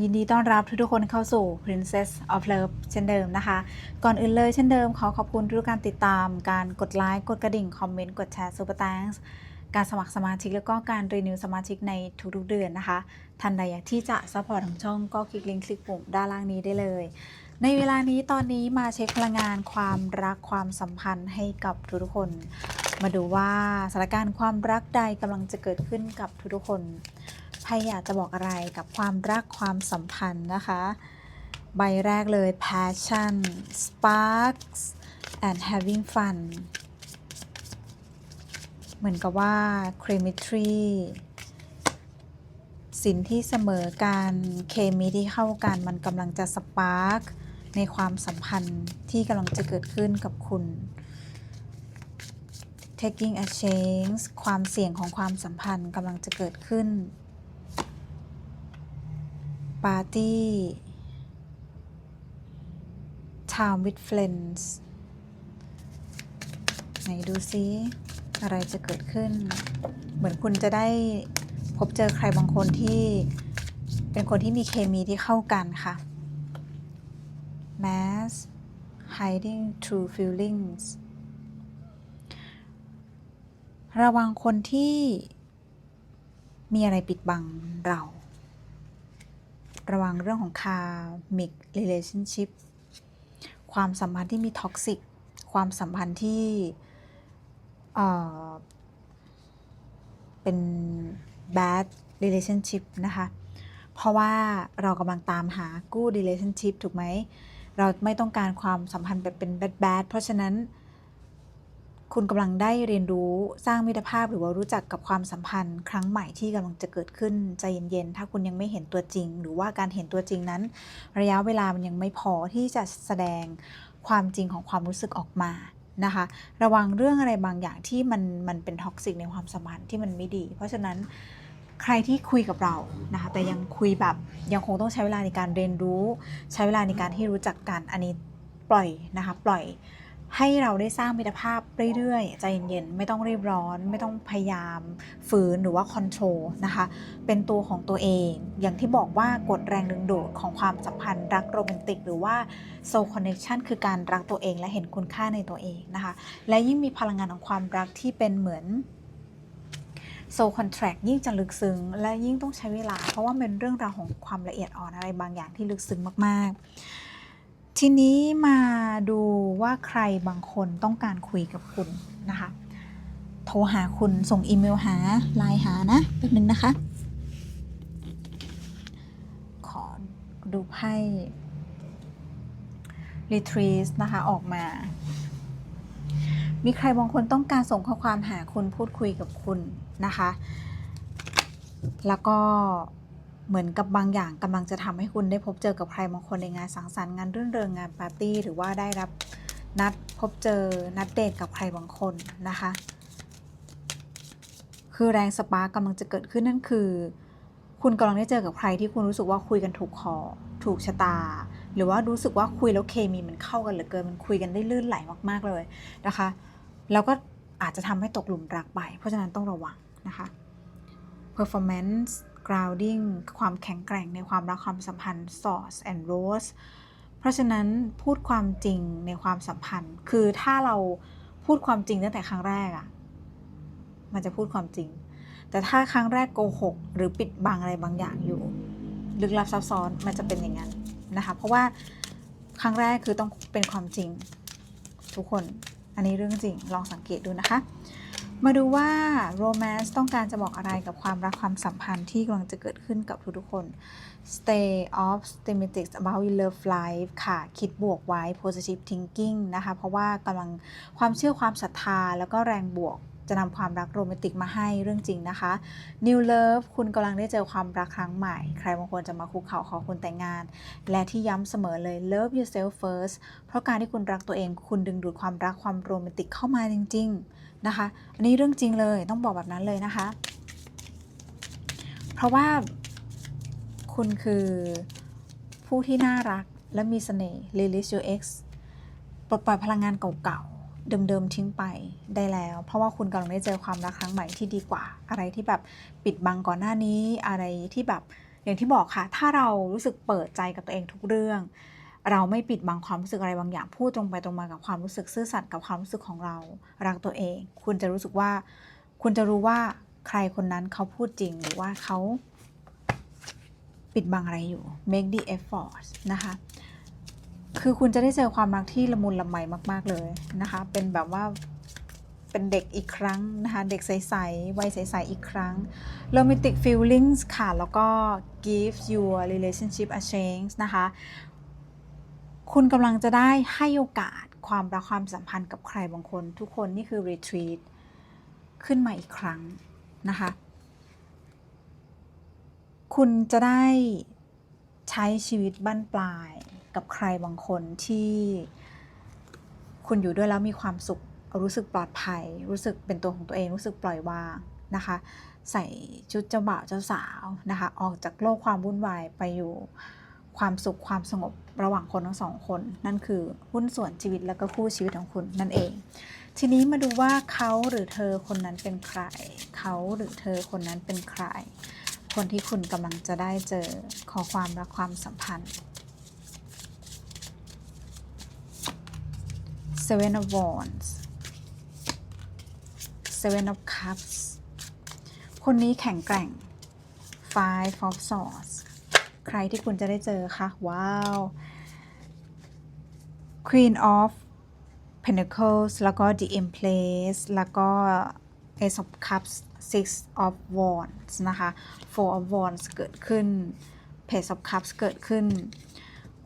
ยินดีต้อนรับทุกๆคนเข้าสู่ Princess of Love เช่นเดิมนะคะ ก่อนอื่นเลยเช่นเดิมขอขอบคุณทุกการติดตาม การกดไลค์ กดกระดิ่ง คอมเมนต์ กดแชร์ Super Thanks การสมัครสมาชิก แล้วก็การรีนิวสมาชิกในทุกๆเดือนนะคะท่านใดอยากที่จะซัพพอร์ตทางช่องก็คลิกลิงก์คลิกปุ่มด้านล่างนี้ได้เลย ในเวลานี้ตอนนี้มาเช็คพลังงานความรักความสัมพันธ์ให้กับทุกๆคน มาดูว่าสถานการณ์ความรักใดกำลังจะเกิดขึ้นกับทุกๆคนไพ่อยากจะบอกอะไรกับความรักความสัมพันธ์นะคะ ใบแรกเลย passion sparks and having fun เหมือนกับว่า chemistry สินที่เสมอกันเคมีที่เข้ากันมันกำลังจะสปาร์กในความสัมพันธ์ที่กำลังจะเกิดขึ้นกับคุณ taking a chance ความเสี่ยงของความสัมพันธ์กำลังจะเกิดขึ้น party time with friends ไหนดูซิอะไรจะเกิดขึ้น เหมือนคุณจะได้พบเจอใครบางคนที่เป็นคนที่มีเคมีที่เข้ากันค่ะ mask hiding true feelings ระวังคนที่มีอะไรปิดบังเรา ระวังเรื่องของ karmic relationship ความสัมพันธ์ที่มีท็อกซิก ความสัมพันธ์ที่เเป็น bad relationship นะคะ เพราะว่าเรากำลังตามหา good relationship ถูกไหม เราไม่ต้องการความสัมพันธ์แบบเป็น bad bad เพราะฉะนั้น คุณกำลังได้เรียนรู้สร้างมิตรภาพหรือว่ารู้จักกับความสัมพันธ์ ครั้งใหม่ที่กำลังจะเกิดขึ้นใจเย็นๆ ถ้าคุณยังไม่เห็นตัวจริง หรือว่าการเห็นตัวจริงนั้น ระยะเวลามันยังไม่พอที่จะแสดงความจริงของความรู้สึกออกมานะคะระวังเรื่องอะไรบางอย่างที่มันมันเป็นท็อกซิกในความสัมพันธ์ที่มันไม่ดี เพราะฉะนั้นใครที่คุยกับเรานะคะแต่ยังคุยแบบยังคงต้องใช้เวลาในการเรียนรู้ ใช้เวลาในการที่รู้จักกันอันนี้ปล่อยนะคะปล่อย ให้เราได้สร้างมิตรภาพเรื่อยๆ ใจเย็นๆ ไม่ต้องรีบร้อน ไม่ต้องพยายามฝืนหรือว่าคอนโทรลนะคะ เป็นตัวของตัวเอง อย่างที่บอกว่ากฎแรงดึงดูดของความสัมพันธ์รักโรแมนติก หรือว่า soul connection คือการรักตัวเองและเห็นคุณค่าในตัวเองนะคะ และยิ่งมีพลังงานของความรักที่เป็นเหมือน soul contract ยิ่งจะลึกซึ้งและยิ่งต้องใช้เวลา เพราะว่าเป็นเรื่องราวของความละเอียดอ่อนอะไรบางอย่างที่ลึกซึ้งมากๆ ทีนี้มาดูว่าใครบางคนต้องการคุยกับคุณนะคะ โทรหาคุณส่งอีเมลหาไลน์หานะแป๊บนึงนะคะ ขอดูไพ่ retrieve นะคะ ออกมา มีใครบางคนต้องการส่งข้อความหาคุณพูดคุยกับคุณนะคะ แล้วก็ เหมือนกับบางอย่างกำลังจะทำให้คุณได้พบเจอกับใครบางคนในงานสังสรรค์งานรื่นเริงงานปาร์ตี้หรือว่าได้รับนัดพบเจอนัดเดทกับใครบางคนนะคะ คือแรงสปาร์กกำลังจะเกิดขึ้นนั่นคือ คุณกำลังได้เจอกับใครที่คุณรู้สึกว่าคุยกันถูกคอถูกชะตา หรือว่ารู้สึกว่าคุยแล้วเคมีมันเข้ากันเหลือเกินมันคุยกันได้ลื่นไหลมาก ๆเลยนะคะ แล้วก็อาจจะทำให้ตกหลุมรักไป เพราะฉะนั้นต้องระวังนะคะ performance grounding ความแข็งแกร่งในความรักความสัมพันธ์ source and rose เพราะฉะนั้นพูดความจริงในความสัมพันธ์ คือถ้าเราพูดความจริงตั้งแต่ครั้งแรกอะมันจะพูดความจริง แต่ถ้าครั้งแรกโกหก หรือปิดบังอะไรบางอย่างอยู่ ลึกลับซับซ้อนมันจะเป็นอย่างนั้นนะคะเพราะว่าครั้งแรกคือต้องเป็นความจริง ทุกคนอันนี้เรื่องจริงลองสังเกตดูนะคะ มาดูว่าโรแมนต์ต้องการจะบอกอะไรกับความรักความสัมพันธ์ที่กำลังจะเกิดขึ้นกับทุกๆคน stay optimistic about your love life ค่ะ คิดบวกไว้ positive thinking นะคะ เพราะว่ากำลังความเชื่อความศรัทธาแล้วก็แรงบวก จะนำความรักโรแมนติกมาให้เรื่องจริงนะคะ new love คุณกำลังได้เจอความรักครั้งใหม่ ใครบางคนจะมาคุกเข่าขอคุณแต่งงาน และที่ย้ำเสมอเลย love yourself first เพราะการที่คุณรักตัวเอง คุณดึงดูดความรักความโรแมนติกเข้ามาจริง ๆนะคะ อันนี้เรื่องจริงเลยต้องบอกแบบนั้นเลยนะคะ เพราะว่าคุณคือผู้ที่น่ารักและมีเสน่ห์ release your ex ปลดปล่อยพลังงานเก่าๆ เดิมๆทิ้งไปได้แล้ว เพราะว่าคุณกำลังได้เจอความรักครั้งใหม่ที่ดีกว่า อะไรที่แบบปิดบังก่อนหน้านี้ อะไรที่แบบอย่างที่บอกค่ะ ถ้าเรารู้สึกเปิดใจกับตัวเองทุกเรื่อง เราไม่ปิดบังความรู้สึกอะไรบางอย่างพูดตรงไปตรงมากับความรู้สึกซื่อสัตย์กับความรู้สึกของเรารักตัวเอง คุณจะรู้สึกว่า คุณจะรู้ว่าใครคนนั้นเขาพูดจริงหรือว่าเขาปิดบังอะไรอยู่ make the effort นะคะ คือคุณจะได้เจอความรักที่ละมุนละไมมาก ๆ เลยนะคะ เป็นแบบว่าเป็นเด็กอีกครั้งนะคะ เด็กใสๆวัยใสๆอีกครั้ง romantic feelings ค่ะ แล้วก็ give your relationship a chance นะคะ คุณกำลังจะได้ให้โอกาสความรักความสัมพันธ์กับใครบางคน ทุกคนนี่คือ retreat ขึ้นมาอีกครั้งนะคะ คุณจะได้ใช้ชีวิตบั้นปลาย กับใครบางคนที่คุณอยู่ด้วยแล้วมีความสุข รู้สึกปลอดภัย รู้สึกเป็นตัวของตัวเองรู้สึกปล่อยวางนะคะ ใส่ชุดเจ้าบ่าวเจ้าสาวนะคะ ออกจากโลกความวุ่นวายไปอยู่ความสุขความสงบระหว่างคนทั้งสองคน นั่นคือหุ้นส่วนชีวิตแล้วก็คู่ชีวิตของคุณนั่นเอง ทีนี้มาดูว่าเขาหรือเธอคนนั้นเป็นใคร เขาหรือเธอคนนั้นเป็นใคร คนที่คุณกำลังจะได้เจอขอความรักความสัมพันธ์ Seven of Wands Seven of Cups คนนี้แข็งแกร่ง Five of Swords ใครที่คุณจะได้เจอคะว้าว Queen of Pentacles แล้วก็ The Empress แล้วก็ Ace of Cups Six of Wands นะคะ Four of Wands เกิดขึ้น Page of Cups เกิดขึ้น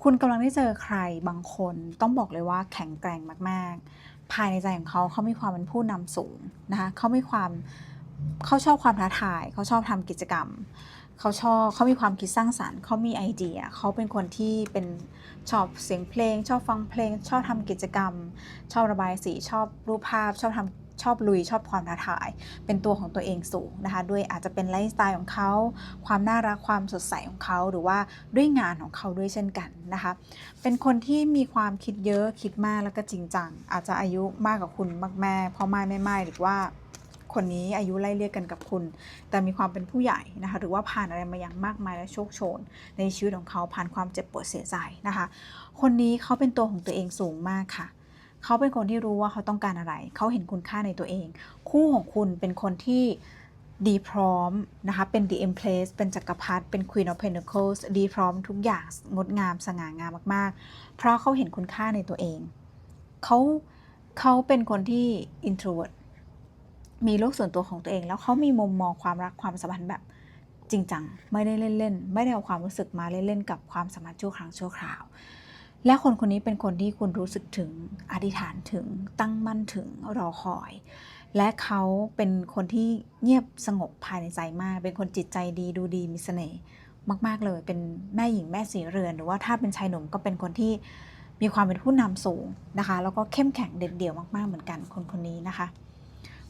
คุณกำลังได้เจอใครบางคนต้องบอกเลยว่าแข็งแกร่งมาก ๆ ภายในใจของเขาเขามีความเป็นผู้นำสูงนะคะเขามีความเขาชอบความท้าทาย เขาชอบทำกิจกรรม เขาชอบเขามีความคิดสร้างสรรค์ เขามีไอเดีย เขาเป็นคนที่เป็นชอบเสียงเพลง ชอบฟังเพลง ชอบทำกิจกรรม ชอบระบายสี ชอบรูปภาพ ชอบทำ ชอบลุยชอบความท้าทาย เป็นตัวของตัวเองสูงนะคะ ด้วยอาจจะเป็นไลฟ์สไตล์ของเขา ความน่ารักความสดใสของเขา หรือว่าด้วยงานของเขาด้วยเช่นกันนะคะ เป็นคนที่มีความคิดเยอะคิดมากแล้วก็จริงจัง อาจจะอายุมากกว่าคุณมากแม่พ่อไม่ไม่ไม่หรือว่าคนนี้อายุไล่เรียกกันกับคุณ แต่มีความเป็นผู้ใหญ่นะคะหรือว่าผ่านอะไรมาอย่างมากมายและโชคโชน ในชีวิตของเขาผ่านความเจ็บปวดเสียใจนะคะ คนนี้เขาเป็นตัวของตัวเองสูงมากค่ะ เขาเป็นคนที่รู้ว่าเขาต้องการอะไร เขาเห็นคุณค่าในตัวเอง คู่ของคุณเป็นคนที่ดีพร้อมนะคะ เป็น The Empress เป็นจักรพรรดิ เป็น Queen of Pentacles ดีพร้อมทุกอย่างงดงามสง่างามมาก ๆ เพราะเขาเห็นคุณค่าในตัวเอง เขาเขาเป็นคนที่ introvert มีโลกส่วนตัวของตัวเอง แล้วเขามีมุมมองความรักความสัมพันธ์แบบจริงจัง ไม่ได้เล่น ๆ ไม่ได้เอาความรู้สึกมาเล่น ๆ กับความสัมพันธ์ชั่วครั้งชั่วคราว และคนคนนี้เป็นคนที่คุณรู้สึกถึงอธิษฐานถึงตั้งมั่นถึงรอคอย และเขาเป็นคนที่เงียบสงบภายในใจมาก เป็นคนจิตใจดีดูดีมีเสน่ห์มาก ๆ เลย เป็นแม่หญิงแม่สีเรือน หรือว่าถ้าเป็นชายหนุ่มก็เป็นคนที่มีความเป็นผู้นำสูงนะคะ แล้วก็เข้มแข็งเด็ดเดี่ยวมากๆเหมือนกันคนคนนี้นะคะ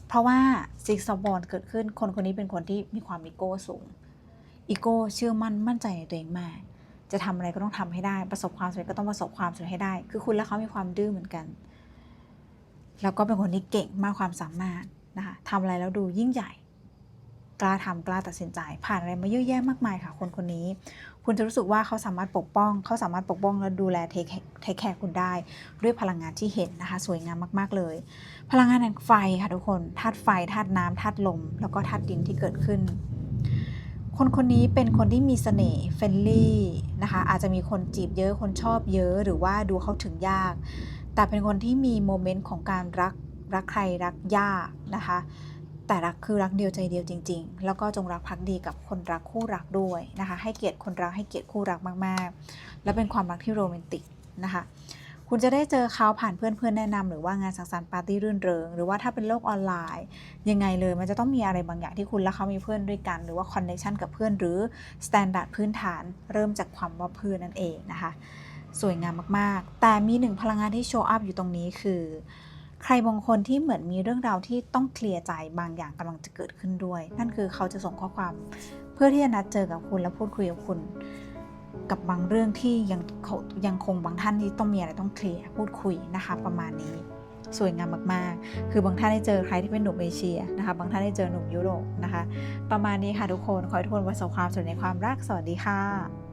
เพราะว่าซิกซอบอลเกิดขึ้นคนคนนี้เป็นคนที่มีความอีโก้สูงอีโก้เชื่อมั่นมั่นใจในตัวเองมาก จะทำอะไรก็ต้องทำให้ได้ ประสบความสำเร็จก็ต้องประสบความสำเร็จให้ได้ คือคุณและเขามีความดื้อเหมือนกัน แล้วก็เป็นคนที่เก่งมากความสามารถนะคะทำอะไรแล้วดูยิ่งใหญ่ กล้าทำกล้าตัดสินใจ ผ่านอะไรมาเยอะแยะมากมายค่ะ คนคนนี้ คุณจะรู้สึกว่าเขาสามารถปกป้อง เขาสามารถปกป้องและดูแลเทคเทคแคร์คุณได้ ด้วยพลังงานที่เห็นนะคะ สวยงามมาก ๆเลย พลังงานแห่งไฟค่ะทุกคนธาตุไฟธาตุน้ำธาตุลม แล้วก็ธาตุดินที่เกิดขึ้น คนคนนี้เป็นคนที่มีเสน่ห์เฟรนลี่นะคะอาจจะมีคนจีบเยอะคนชอบเยอะหรือว่าดูเข้าถึงยาก แต่เป็นคนที่มีโมเมนต์ของการรักรักใครรักยากนะคะ แต่รักคือรักเดียวใจเดียวจริง ๆ แล้วก็จงรักภักดีกับคนรักคู่รักด้วยนะคะ ให้เกียรติคนรักให้เกียรติคู่รักมากๆ และเป็นความรักที่โรแมนติกนะคะ คุณจะได้เจอเขาผ่านเพื่อนๆแนะนำหรือว่างานสังสรรค์ปาร์ตี้รื่นเริง หรือว่าถ้าเป็นโลกออนไลน์ ยังไงเลยมันจะต้องมีอะไรบางอย่างที่คุณและเขามีเพื่อนด้วยกัน หรือว่าคอนเนคชันกับเพื่อนหรือสแตนดาร์ดพื้นฐานเริ่มจากความว่าเพื่อนนั่นเองนะคะ สวยงามมากๆ แต่มีหนึ่งพลังงานที่โชว์อัพอยู่ตรงนี้คือ ใครบางคนที่เหมือนมีเรื่องราวที่ต้องเคลียร์ใจบางอย่างกำลังจะเกิดขึ้นด้วย นั่นคือเขาจะส่งข้อความ เพื่อที่จะนัดเจอกับคุณและพูดคุยกับคุณ กับบางเรื่องที่ยังเขายังคงบางท่านที่ต้องมีอะไรต้องเคลียร์พูดคุยนะคะ ประมาณนี้สวยงามมากๆ คือบางท่านได้เจอใครที่เป็นหนุ่มเอเชียนะคะ บางท่านได้เจอหนุ่มยุโรปนะคะ ประมาณนี้ค่ะทุกคน ขอให้ทุกคนประสบความสำเร็จในความรัก สวัสดีค่ะ